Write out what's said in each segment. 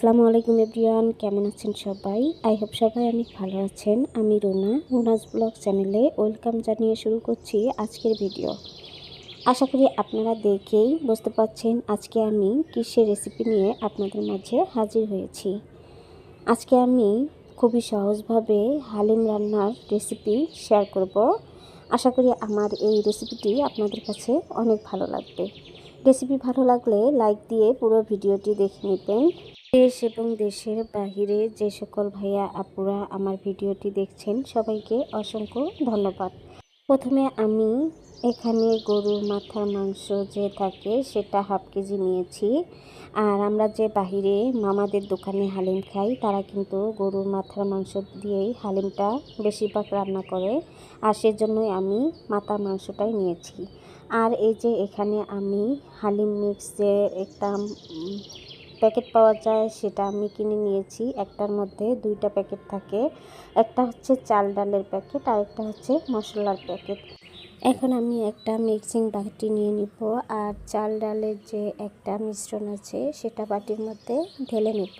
আসসালামু আলাইকুম এভরিওয়ান, কেমন আছেন সবাই? আই হোপ সবাই অনেক ভালো আছেন। আমি রুনা, রুনাস ব্লগ চ্যানেলে ওয়েলকাম জানিয়ে শুরু করছি আজকের ভিডিও। আশা করি আপনারা দেখেই বুঝতে পারছেন আজকে আমি কিসের রেসিপি নিয়ে আপনাদের মাঝে হাজির হয়েছি। আজকে আমি খুবই সহজভাবে হালিম রান্নার রেসিপি শেয়ার করব। আশা করি আমার এই রেসিপিটি আপনাদের কাছে অনেক ভালো লাগবে। রেসিপি ভালো লাগলে লাইক দিয়ে পুরো ভিডিওটি দেখে নেবেন। দেশ এবং দেশের বাহিরে যে সকল ভাইয়া, আপুরা আমার ভিডিওটি দেখছেন, সবাইকে অসংখ্য ধন্যবাদ। প্রথমে আমি এখানে গরুর মাথার মাংস যে থাকে সেটা হাফ কেজি নিয়েছি। আর আমরা যে বাহিরে মামাদের দোকানে হালিম খাই, তারা কিন্তু গরুর মাথার মাংস দিয়েই হালিমটা বেশিরভাগ রান্না করে। আর সেজন্যই আমি মাথার মাংসটাই নিয়েছি। আর এই যে এখানে আমি হালিম মিক্স যে একটা প্যাকেট পাওয়া যায়, সেটা আমি কিনে নিয়েছি। একটার মধ্যে দুইটা প্যাকেট থাকে। একটা হচ্ছে চাল ডালের প্যাকেট আর একটা হচ্ছে মশলার প্যাকেট এখন আমি একটা মিক্সিং বাটি নিয়ে নিব। আর চাল ডালের যে একটা মিশ্রণ আছে, সেটা বাটির মধ্যে ঢেলে নিব।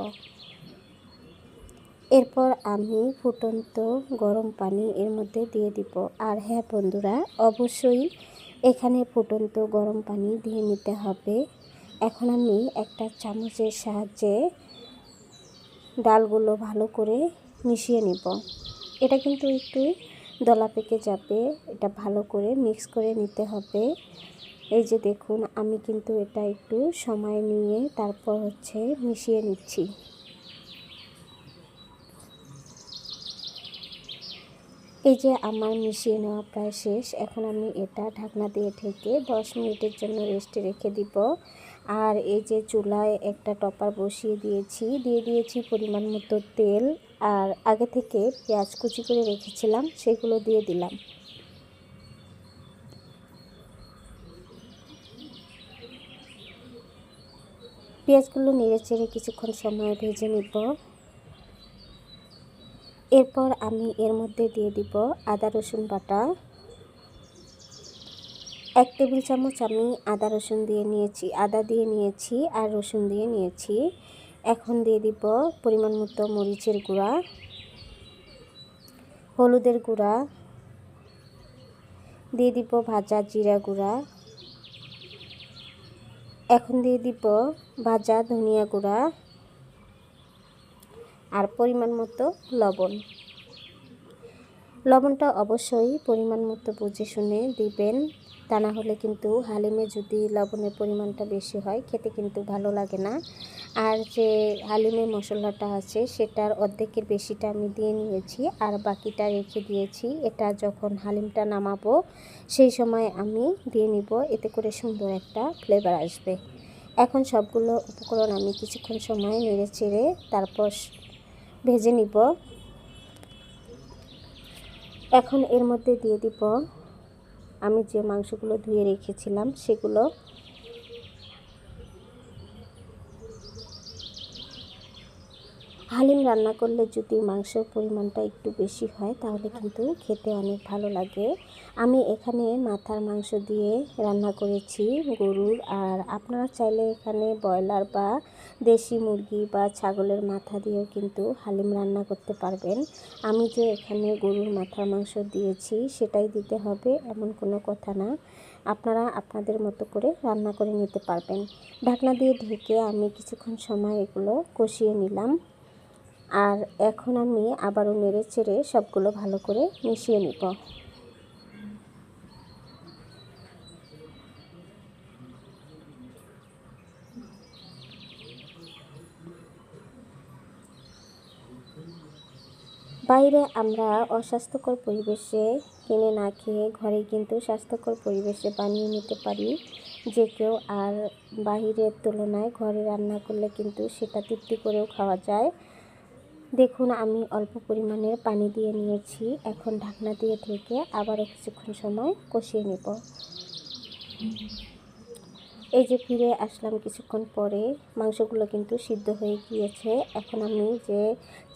এরপর আমি ফুটন্ত গরম পানি এর মধ্যে দিয়ে দিব। আর হ্যাঁ বন্ধুরা, অবশ্যই এখানে ফুটন্ত গরম পানি দিয়ে নিতে হবে। এখন আমি একটা চামচের সাহায্যে ডালগুলো ভালো করে মিশিয়ে নিব। এটা কিন্তু একটু দলা পেকে যাবে, এটা ভালো করে মিক্স করে নিতে হবে। এই যে দেখুন, আমি কিন্তু এটা একটু সময় নিয়ে তারপর হচ্ছে মিশিয়ে নিচ্ছি। এই যে আমার মিশিয়ে নেওয়া প্রায় শেষ, এখন আমি এটা ঢাকনা দিয়ে ঢেকে দশ মিনিটের জন্য রেস্টে রেখে দিব। আর এই যে চুলায় একটা টপার বসিয়ে দিয়েছি, দিয়ে দিয়েছি পরিমাণ মতো তেল আর আগে থেকে পেঁয়াজ কুচি করে রেখেছিলাম, সেগুলো দিয়ে দিলাম। পেঁয়াজগুলো নেড়ে চেড়ে কিছুক্ষণ সময় ভেজে নিব। এরপর আমি এর মধ্যে দিয়ে দিব আদা রসুন বাটা। এক টেবিল চামচ আমি আদা রসুন দিয়ে নিয়েছি, আদা দিয়ে নিয়েছি আর রসুন দিয়ে নিয়েছি। এখন দিয়ে দিব পরিমাণ মতো মরিচের গুঁড়া, হলুদের গুঁড়া, দিয়ে দিব ভাজা জিরা গুঁড়া। এখন দিয়ে দিব ভাজা ধনিয়া গুঁড়া আর পরিমাণ মতো লবণ। লবণটা অবশ্যই পরিমাণ মতো বুঝে শুনে দিবেন। তা না হলে কিন্তু হালিমে যদি লবণের পরিমাণটা বেশি হয়, খেতে কিন্তু ভালো লাগে না। আর যে হালিমের মশলাটা আছে, সেটার অর্ধেকের বেশিটা আমি দিয়ে নিয়েছি আর বাকিটা রেখে দিয়েছি। এটা যখন হালিমটা নামাবো, সেই সময় আমি দিয়ে নিব, এতে করে সুন্দর একটা ফ্লেভার আসবে। এখন সবগুলো উপকরণ আমি কিছুক্ষণ সময় নেড়ে চেড়ে তারপর ভেজে নিব। এখন এর মধ্যে দিয়ে দিব আমি যে মাংসগুলো ধুয়ে রেখেছিলাম সেগুলো হালিম রান্না করলে যদি মাংসের পরিমাণটা একটু বেশি হয়, তাহলে কিন্তু খেতে অনেক ভালো লাগে। আমি এখানে মাথার মাংস দিয়ে রান্না করেছি, গরুর। আর আপনারা চাইলে এখানে ব্রয়লার বা দেশি মুরগি বা ছাগলের মাথা দিয়েও কিন্তু হালিম রান্না করতে পারবেন। আমি যে এখানে গরুর মাথার মাংস দিয়েছি, সেটাই দিতে হবে, এমন কোনো কথা না। আপনারা আপনাদের মতো করে রান্না করে নিতে পারবেন। ঢাকনা দিয়ে ঢেকে আমি কিছুক্ষণ সময় এগুলো কষিয়ে নিলাম। আর এখন আমি আবারও নেড়ে চেড়ে সবগুলো ভালো করে মিশিয়ে নিব। বাইরে আমরা অস্বাস্থ্যকর পরিবেশে কিনে না খেয়ে ঘরে কিন্তু স্বাস্থ্যকর পরিবেশে বানিয়ে নিতে পারি। যে কেউ আর বাহিরের তুলনায় ঘরে রান্না করলে কিন্তু সেটা তৃপ্তি করেও খাওয়া যায়। দেখুন, আমি অল্প পরিমাণের পানি দিয়ে নিয়েছি। এখন ঢাকনা দিয়ে ঢেকে আবারও কিছুক্ষণ সময় কষিয়ে নেব। এই যে ফিরে আসলাম কিছুক্ষণ পরে, মাংসগুলো কিন্তু সিদ্ধ হয়ে গিয়েছে। এখন আমি যে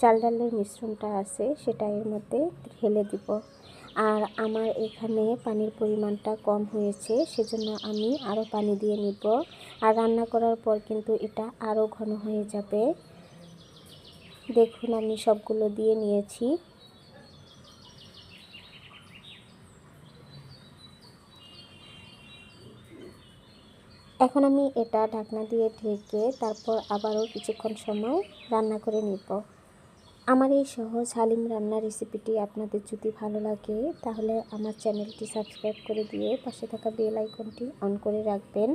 চাল ডালের মিশ্রণটা আছে, সেটা এর মধ্যে ঢেলে দিব। আর আমার এখানে পানির পরিমাণটা কম হয়েছে, সেজন্য আমি আরও পানি দিয়ে নিব। আর রান্না করার পর কিন্তু এটা আরও ঘন হয়ে যাবে। দেখুন, আমি সবগুলো দিয়ে নিয়েছি। এখন আমি এটা ঢাকনা দিয়ে ঢেকে তারপর আবারও কিছুক্ষণ সময় রান্না করে নিব। আমার এই সহজ হালিম রান্নার রেসিপিটি আপনাদের যদি ভালো লাগে, তাহলে আমার চ্যানেলটি সাবস্ক্রাইব করে দিয়ে পাশে থাকা বেল আইকনটি অন করে রাখবেন।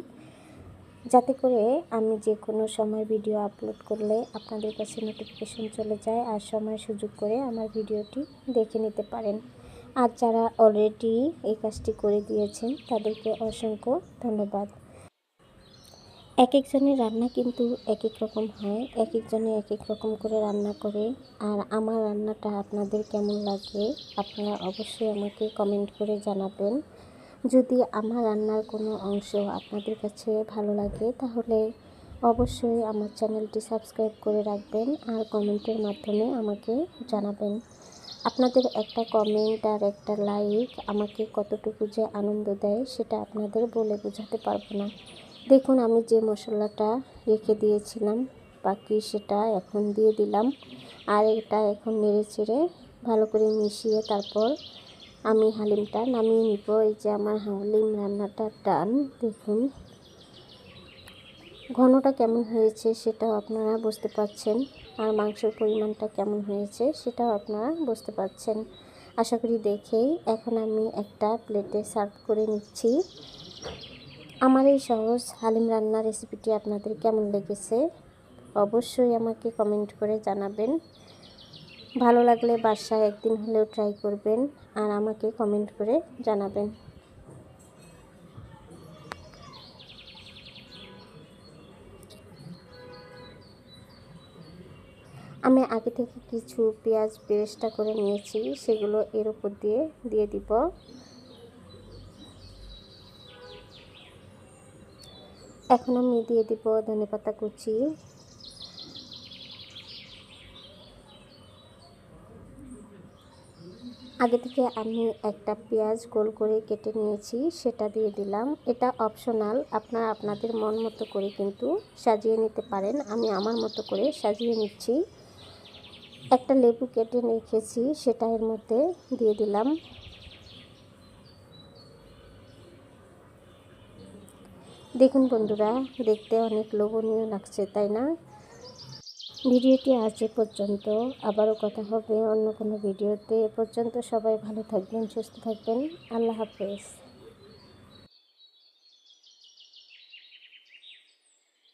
যাতে করে আমি যে কোনো সময় ভিডিও আপলোড করলে আপনাদের কাছে নোটিফিকেশন চলে যায় আর সময় সুযোগ করে আমার ভিডিওটি দেখে নিতে পারেন। আর যারা অলরেডি এই কাজটি করে দিয়েছেন, তাদেরকে অসংখ্য ধন্যবাদ। এক একজনের রান্না কিন্তু এক এক রকম হয় এক একজনে এক এক রকম করে রান্না করে। আর আমার রান্নাটা আপনাদের কেমন লাগে আপনারা অবশ্যই আমাকে কমেন্ট করে জানাবেন। যদি আমার রান্নার কোনো অংশ আপনাদের কাছে ভালো লাগে, তাহলে অবশ্যই আমার চ্যানেলটি সাবস্ক্রাইব করে রাখবেন আর কমেন্টের মাধ্যমে আমাকে জানাবেন। আপনাদের একটা কমেন্ট আর একটা লাইক আমাকে কতটুকু যে আনন্দ দেয়, সেটা আপনাদের বলে বোঝাতে পারব না। দেখুন, আমি যে মশলাটা রেখে দিয়েছিলাম, বাকি সেটা এখন দিয়ে দিলাম, আর এটা এখন নেড়ে চেড়ে ভালো করে মিশিয়ে তারপর আমি হালিমটা নামিয়ে নিব। এই যে আমার হালিম রান্নাটা ডান, দেখুন। ঘনটা কেমন হয়েছে সেটাও আপনারা বুঝতে পারছেন। আর মাংসের পরিমাণটা কেমন হয়েছে সেটাও আপনারা বুঝতে পারছেন। আশা করি দেখেই এখন আমি একটা প্লেটে সার্ভ করে নিচ্ছি। আমার এই সহজ হালিম রান্নার রেসিপিটি আপনাদের কেমন লেগেছে অবশ্যই আমাকে কমেন্ট করে জানাবেন। ভালো লাগলে বাসায় একদিন হলেও ট্রাই করবেন আর আমাকে কমেন্ট করে জানাবেন। আমি আগে থেকে কিছু পেঁয়াজ পেস্টটা করে নিয়েছি, সেগুলো এর উপর দিয়ে দিয়ে দিব। এখন আমি দিয়ে দিব ধনে পাতা কুচি। আগে থেকে আমি একটা পেঁয়াজ গোল করে কেটে নিয়েছি, সেটা দিয়ে দিলাম। এটা অপশনাল আপনারা আপনাদের মন মতো করে কিন্তু সাজিয়ে নিতে পারেন। আমি আমার মতো করে সাজিয়ে নিচ্ছি। একটা লেবু কেটে রেখেছি, সেটা এর মধ্যে দিয়ে দিলাম। দেখুন বন্ধুরা, দেখতে অনেক লোভনীয় লাগছে, তাই না? ভিডিওটি আজ এ পর্যন্ত। আবারও কথা হবে অন্য কোনো ভিডিওতে। এ পর্যন্ত সবাই ভালো থাকবেন, সুস্থ থাকবেন। আল্লাহ হাফেজ।